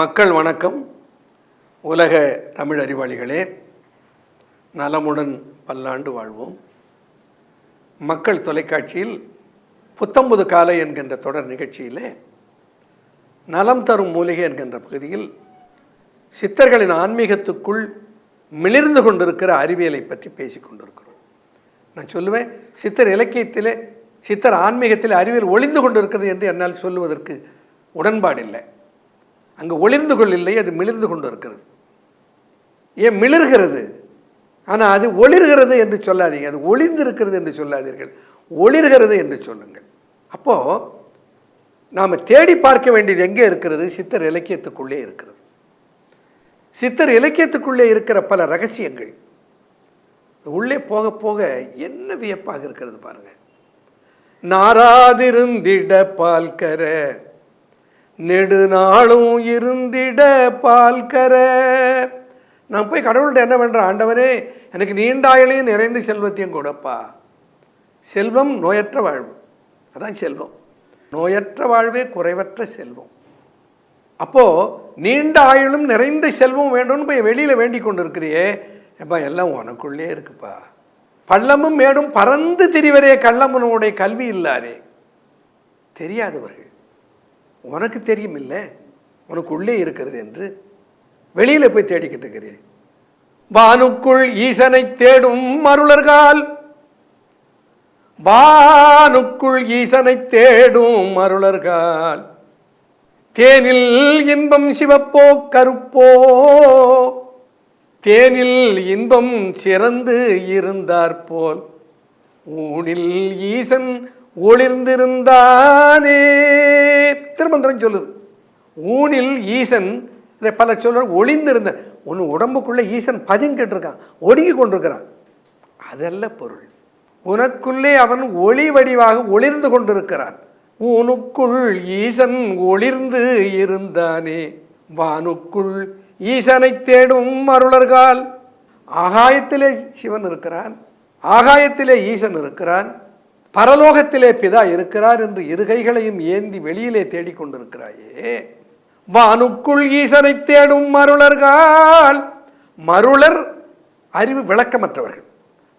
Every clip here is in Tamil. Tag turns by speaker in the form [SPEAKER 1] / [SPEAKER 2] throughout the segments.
[SPEAKER 1] மக்கள் வணக்கம். உலக தமிழ் அறிவாளிகளே நலமுடன் பல்லாண்டு வாழ்வோம். மக்கள் தொலைக்காட்சியில் புத்தம்புது காலை என்கின்ற தொடர் நிகழ்ச்சியிலே நலம் தரும் மூலிகை என்கின்ற பகுதியில் சித்தர்களின் ஆன்மீகத்துக்குள் மிளிர்ந்து கொண்டிருக்கிற அறிவியலை பற்றி பேசிக் கொண்டிருக்கிறோம். நான் சொல்லுவேன் சித்தர் இலக்கியத்திலே சித்தர் ஆன்மீகத்தில் அறிவியல் ஒளிந்து கொண்டிருக்கிறது என்று என்னால் சொல்லுவதற்கு உடன்பாடில்லை. அங்கே ஒளிர்ந்து கொள்ளில்லை அது மிளிர்ந்து கொண்டு இருக்கிறது ஏன் மிளிர்கிறது? ஆனால் அது ஒளிர்கிறது என்று சொல்லாதீங்க. அது ஒளிர்ந்து இருக்கிறது என்று சொல்லாதீர்கள். ஒளிர்கிறது என்று சொல்லுங்கள். அப்போது நாம் தேடி பார்க்க வேண்டியது எங்கே இருக்கிறது? சித்தர் இலக்கியத்துக்குள்ளே இருக்கிறது. சித்தர் இலக்கியத்துக்குள்ளே இருக்கிற பல ரகசியங்கள். உள்ளே போக போக என்ன வியப்பாக இருக்கிறது பாருங்கள் நாராதிருந்திட பால்கர நெடுநாளும் இருந்திட பால்கர. நான் போய் கடவுள்கிட்ட என்ன பண்ணுறேன் ஆண்டவனே எனக்கு நீண்டாயிலையும் நிறைந்த செல்வத்தையும் கொடுப்பா. செல்வம் நோயற்ற வாழ்வு. அதான் செல்வம். நோயற்ற வாழ்வே குறைவற்ற செல்வம். அப்போது நீண்ட ஆயுளும் நிறைந்த செல்வம் வேண்டும்னு போய் வெளியில் வேண்டி கொண்டு இருக்கிறியே எப்பா எல்லாம் உனக்குள்ளே இருக்குப்பா. பள்ளமும் மேடும் பறந்து திரிவரே கள்ளமனுடைய கல்வி இல்லாரே தெரியாதவர்கள். உனக்கு தெரியும் இல்லை உனக்கு உள்ளே இருக்கிறது என்று வெளியில் போய் தேடிக்கிட்டு இருக்கிறேன். வானுக்குள் ஈசனை தேடும் மருளர்கால் வானுக்குள் ஈசனை தேடும் அருளர்கால். தேனில் இன்பம் சிவப்போ கருப்போ? தேனில் இன்பம் சிறந்து இருந்தாற்போல் ஊனில் ஈசன் ஒளிர்ந்திருந்தானே? திருமந்திரம் சொல்லுது. ஊனில் ஈசன் இதை பல சொல்ல ஒளிந்திருந்த ஒன்று உடம்புக்குள்ளே ஈசன் பதுங்கிட்டு இருக்கான் ஒடுங்கி கொண்டிருக்கிறான். அதல்ல பொருள். உனக்குள்ளே அவன் ஒளி வடிவாக ஒளிர்ந்து கொண்டிருக்கிறான். உனுக்குள் ஈசன் ஒளிர்ந்து இருந்தானே. வானுக்குள் ஈசனை தேடும் அருளர்கால். ஆகாயத்திலே சிவன் இருக்கிறான். ஆகாயத்திலே ஈசன் இருக்கிறான். பரலோகத்திலே பிதா இருக்கிறார் என்று இருகைகளையும் ஏந்தி வெளியிலே தேடிக்கொண்டிருக்கிறாயே. வானுக்குள் ஈசனை தேடும் மருளர்கள். மருளர் அறிவு விளக்கமற்றவர்கள்.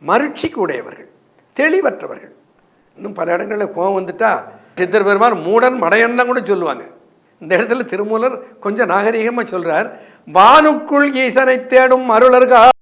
[SPEAKER 1] மருட்சிக்கு உடையவர்கள். தெளிவற்றவர்கள். இன்னும் பல இடங்களில் கோவம் வந்துட்டா சித்தர் பெருமான் மூடன் மடையண்ணம் கூட சொல்லுவாங்க. இந்த இடத்துல திருமூலர் கொஞ்சம் நாகரிகமாக சொல்றார். வானுக்குள் ஈசனை தேடும் அருளர்கள்